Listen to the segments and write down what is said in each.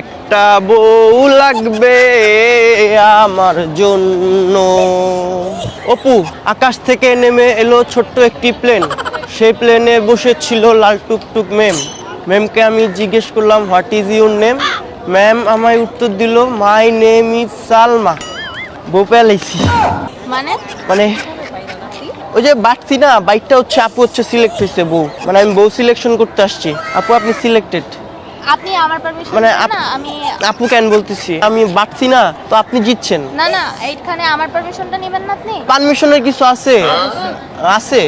একটা বউ লাগবে আমার জন্য। অপু আকাশ থেকে নেমে এলো ছোট্ট একটি প্লেন। সেই প্লেনে বসেছিল লাল টুকটুক ম্যাম। ম্যামকে আমি জিজ্ঞেস করলাম what is your name ma'am আমায় উত্তর দিল মাই নেম ইজ সালমা। বউ পেলাইছি মানে? মানে ওই যে বাড়ছি না বাইকটা হচ্ছে আপু হচ্ছে সিলেক্ট হয়েছে বউ। মানে আমি বউ সিলেকশন করতে আসছি। আপু আপনি সিলেক্টেড আপনি আমার পারমিশন মানে না আমি আপু কেন বলতেছি? আমি বাড়ছি না তো আপনি জিতছেন। না না এইখানে আমার পারমিশনটা নেবেন না আপনি? পারমিশনের কিছু আছে? আছে?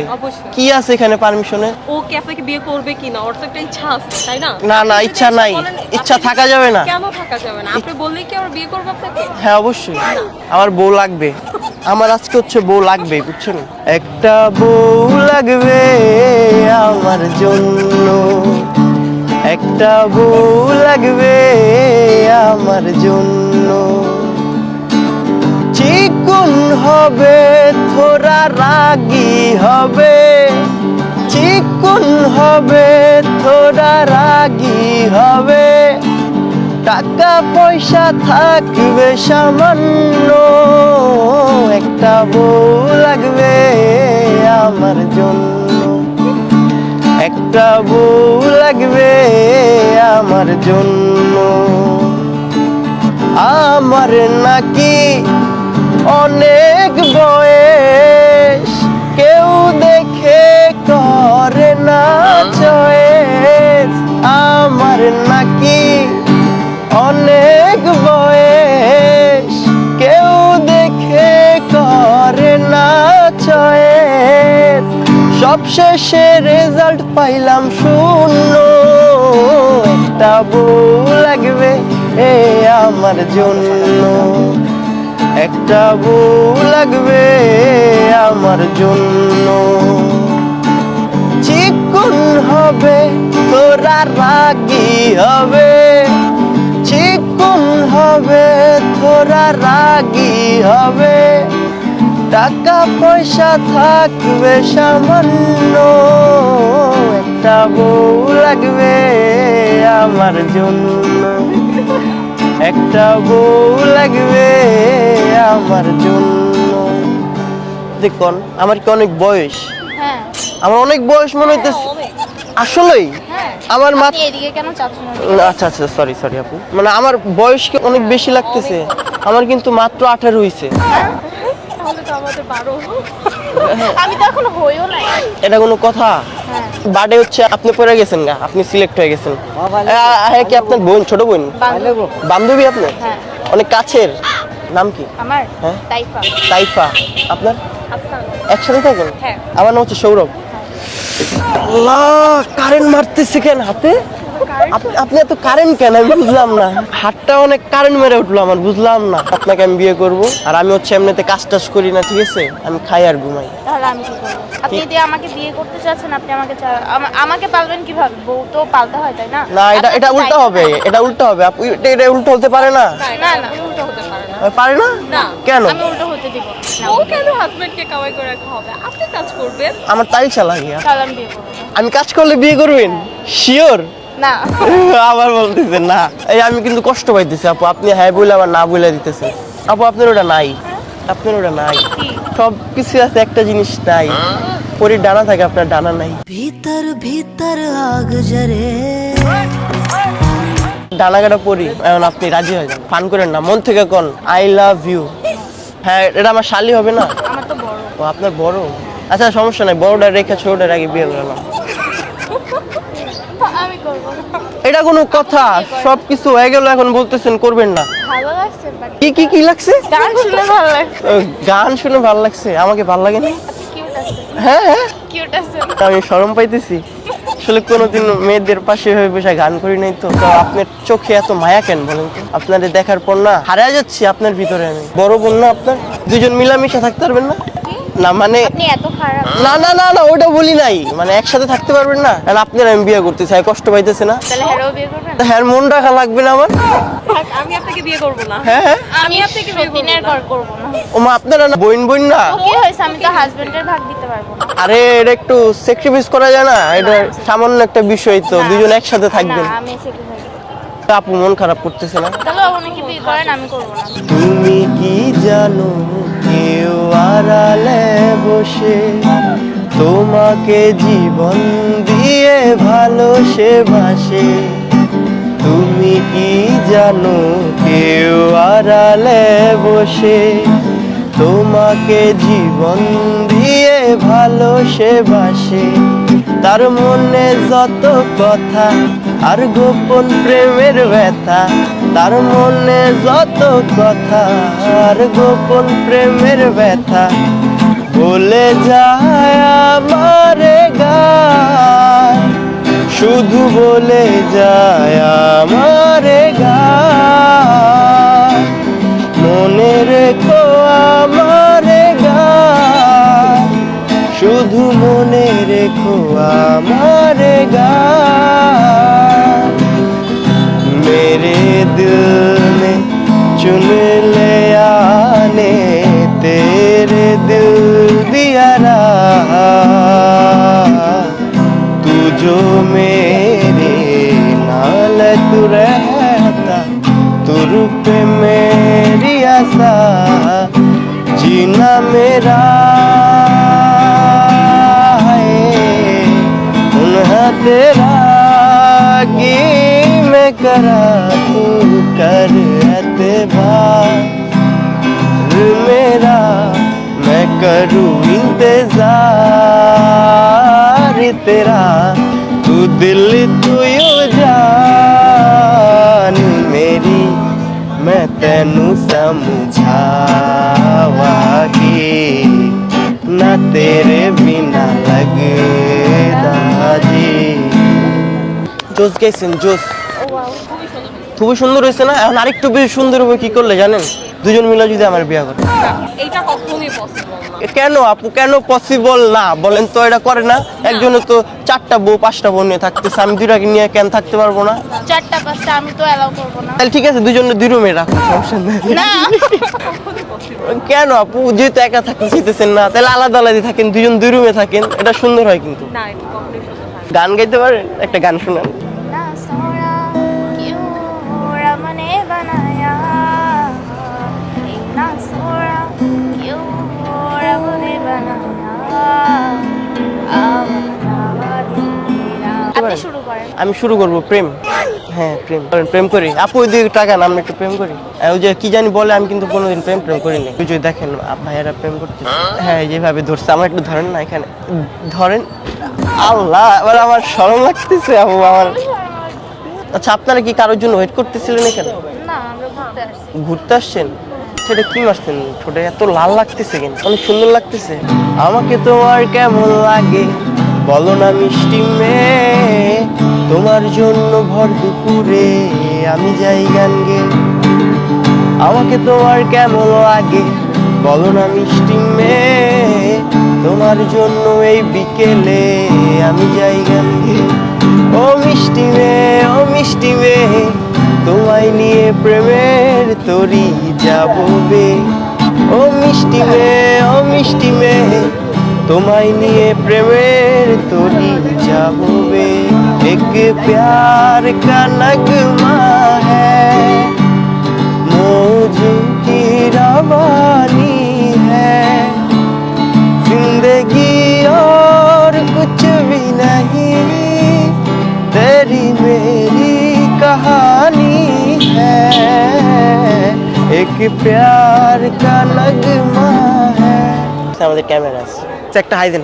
কি আছে এখানে পারমিশনে ও কি আপনাকে বিয়ে করবে কিনা ওর তো একটা ইচ্ছা আছে তাই না? না, না, ইচ্ছা নাই। ইচ্ছা থাকা যাবে না। কেন থাকা যাবে না? আপনি বললেই কি আমার বিয়ে করবে আপনাকে? হ্যাঁ অবশ্যই। আমার বউ লাগবে। আমার আজকে হচ্ছে বউ লাগবে বুঝছেন? একটা বউ লাগবে আমার জন্য। একটা বউ লাগবে আমার জন্য। চিকুন হবে, থোড়া রাগি হবে। চিকুন হবে, থোড়া রাগি হবে। টাকা পয়সা থাকবে সামান্য, একটা বউ লাগবে আমার জন্য। একটা লাগবে আমার জন্য। আমার নাকি অনেক বয়স কেউ সবশেষে রেজাল্ট পাইলাম শূন্য। একটা বউ লাগবে এ আমার জন্য। একটা বউ লাগবে আমার জন্য। চিকুন হবে, তোরা রাগি হবে। চিকুন হবে, তোরা রাগি হবে। টাকা পয়সা থাকবে সামান্য একটা বউ লাগবে আমার জন্য। একটা বউ লাগবে আমার জন্য। দেখুন আমার কি অনেক বয়স? হ্যাঁ। আমার অনেক বয়স মনে হইতেছে আসলেই? হ্যাঁ আমার চাচ্ছেন? আচ্ছা আচ্ছা সরি সরি আপু। মানে আমার বয়স অনেক বেশি লাগতেছে? আমার কিন্তু মাত্র আঠারো হইছে। আমাদের বারো। আমি তো এখন হইও নাই। এটা কোনো কথা? হ্যাঁ। বার্থডে হচ্ছে আপনি পড়ে গেছেন গা আপনি সিলেক্ট হয়ে গেছেন। হ্যাঁ কি আপনার বোন ছোট বোন? বান্ধবী। আপনার? হ্যাঁ। অনেক কাছের। নাম কি? আমার? হ্যাঁ? তাইফা। তাইফা। আপনার? একসাথে থাকেন? হ্যাঁ। আমার নাম হচ্ছে সৌরভ। আল্লাহ কারেন্ট মারতেছে কেন হাতে? আপ- আপনি এত কারেন্ট কেন? আমি বুঝলাম না। হাতটা অনেক কারেন্ট মেরে উঠল আমার বুঝলাম না। আপনাকে আমি বিয়ে করব আর আমি হচ্ছে এমনিতে কাজ টাজ করি না ঠিক আছে? আমি খাই আর ঘুমাই। তাহলে আমি কি করব? আপনি যদি আমাকে বিয়ে করতে চাচ্ছেন আপনি আমাকে চা- আমা- আমাকে পালবেন কীভাবে? বউ তো পালতে হয় তাই না? না এটা এটা উল্টো হবে এটা উল্টো হবে। আপু এটা এটা উল্টো হতে পারে না? না, না। উল্টো হতে পারে না। পারে না? না। কেন? আমি উল্টো হতে দিব না। ও কেন হাজবেন্ডকে কামাই করে রাখা হবে? আপনি কাজ করবেন। আমার তারিখা লাগে তাহলে আমি বিয়ে করব না। আমি কাজ করলে বিয়ে করবেন? শিওর না। আবার বলতেছে না। এই আমি কিন্তু কষ্ট পাইতেছি আপু। আপনি হ্যাঁ বলে আবার না বলে দিতেছেন। আপু আপনার ওটা নাই। আপনার ওটা নাই। সব কিছু আছে একটা জিনিস নাই। পরীর ডানা থাকে আপনার ডানা নাই। ভিতর ভিতর আগ জরে। ডানা কাটা পরি এখন আপনি রাজি হয়ে যান। ফান করেন না মন থেকে কোন আই লাভ ইউ। হ্যাঁ এটা আমার শালি হবে না? আমার তো বড়। ও আপনার বড়? আচ্ছা সমস্যা নাই বড়টা রেখে ছোটটা আগে বিয়ে করে না এটা কোনো কথা সব কিছু হয়ে গেল এখন বলতেছেন করবেন না। ভালো লাগছে কি কি কি লাগছে? গান শুনে ভালো লাগছে। গান শুনে ভালো লাগছে আমাকে ভালো লাগে না? হ্যাঁ হ্যাঁ। কিউট আছে। আমি শরম পাইতেছি। আসলে কোনোদিন মেয়েদের পাশে হয়ে বসে গান করি নাই তো। আপনার চোখে এত মায়া কেন বলেন আপনাদের দেখার পর না হারিয়ে যাচ্ছি আপনার ভিতরে আমি। বড় বোন না আপনার? দুজন মিলামিশা থাকতে পারবেন না? না মানে আপনি এত খারাপ। না না না না ওটা বলি নাই। মানে একসাথে থাকতে পারবেন না। কারণ আপনার আমি বিয়ে করতে চাই কষ্ট পাইতেছে না। তাহলে হেরো বিয়ে করবেন? হ্যাঁ মন রাখা লাগবে না আমার। আমি আপনাকে বিয়ে করব না। হ্যাঁ হ্যাঁ। আমি আপনাকে দিনের ঘর করব না। ও মা আপনারা না বইন বইন না? কি হয়েছে? আমি তো হাজবেন্ডের ভাগ দিতে পারব না। আরে এটা একটু স্যাক্রিফাইস করা যায় না? এটা সামান্য একটা বিষয় তো। দুজন একসাথে থাকবেন। না আমি আপু মন খারাপ করতেছে না? তাহলে বিয়ে করেন আমি করব না। তুমি কি জানো? কেউ আড়ালে বসে তোমাকে জীবন দিয়ে ভালো সে ভাসে। তুমি কি জানো কেউ আড়ালে বসে তোমাকে জীবন দিয়ে ভালো সে বাসে তার মনে যত কথা আর গোপন প্রেমের ব্যথা, তার মনে যত কথা, আর গোপন প্রেমের ব্যথা বলে যায় আমার শুধু বলে যায় আমার গান। मेरा है। उन्हा तेरा की मैं करा तू कर मेरा मैं करूँ इंतज़ार। तेरा तू दिल तू यू जान। मेरी मैं तेनू समझावागी तेरे बिना लगे दादी जूस के सिम খুবই সুন্দর হয়েছে না? এখন আরেকটু বেশি সুন্দর হবে কি করলে জানেন? দুজন মিলে যদি আমার বিয়ে করে। কখনোই কেন আপু কেন পসিবল না? বলেন তো এটা করে না? একজনে তো চারটা বউ পাঁচটা বউ নিয়ে থাকতেছে আমি দুইটাকে নিয়ে কেন থাকতে পারব না? চারটা পাঁচটা আমি তো অ্যালাউ করব না। তাহলে ঠিক আছে দুজনে দুই রুমে রাখো সমস্যা নেই। কেন আপু? যেহেতু একা থাকতে চাইতেছেন না তাহলে আলাদা আলাদা থাকেন দুজন দুই রুমে থাকেন এটা সুন্দর হয় কিন্তু। গান গাইতে পারেন? একটা গান শোনান। আমি শুরু করব প্রেম। হ্যাঁ প্রেম। প্রেম করি। আপু ওই দিকে টাকা না আমরা একটু প্রেম করি। ওই যে কি জানি বলে আমি কিন্তু কোনোদিন প্রেম প্রেম করিনি ওই যে দেখেন ভাইয়েরা প্রেম করতে হ্যাঁ যেভাবে ধরছে আমার একটু ধরেন না এখানে। ধরেন আল্লাহ এবার আমার শরম লাগতেছে আপু আমার। আচ্ছা আপনারা কি কারোর জন্য ওয়েট করতেছিলেন এখানে? ঘুরতে আসছেন? সেটা কি মারছেন? ছোটে এত লাল লাগতেছে কেন? অনেক সুন্দর লাগতেছে। আমাকে তোমার কেমন লাগে? বলো না মিষ্টি মেয়ে। তোমার জন্য ভর দুপুরে আমি যাই গান গে। আমাকে তোমার কেমন লাগে? বলো না মিষ্টি মেয়ে, তোমার জন্য এই বিকেলে আমি যাই গান গে। ও মিষ্টি মেয়ে, ও মিষ্টি মেয়ে, তোমায় নিয়ে প্রেমের তরি যাব বে। ও মিষ্টি মেয়ে, ও মিষ্টি মেয়ে, তোমায় নিয়ে প্রেমের তরি যাব বে এক প্যার কা নগমা হ্যায় मौजों की रवानी है जिंदगी और कुछ भी नहीं तेरी मेरी कहानी है एक प्यार का नगमा है আমাদের ক্যামেরা আছে একটা হাই দেন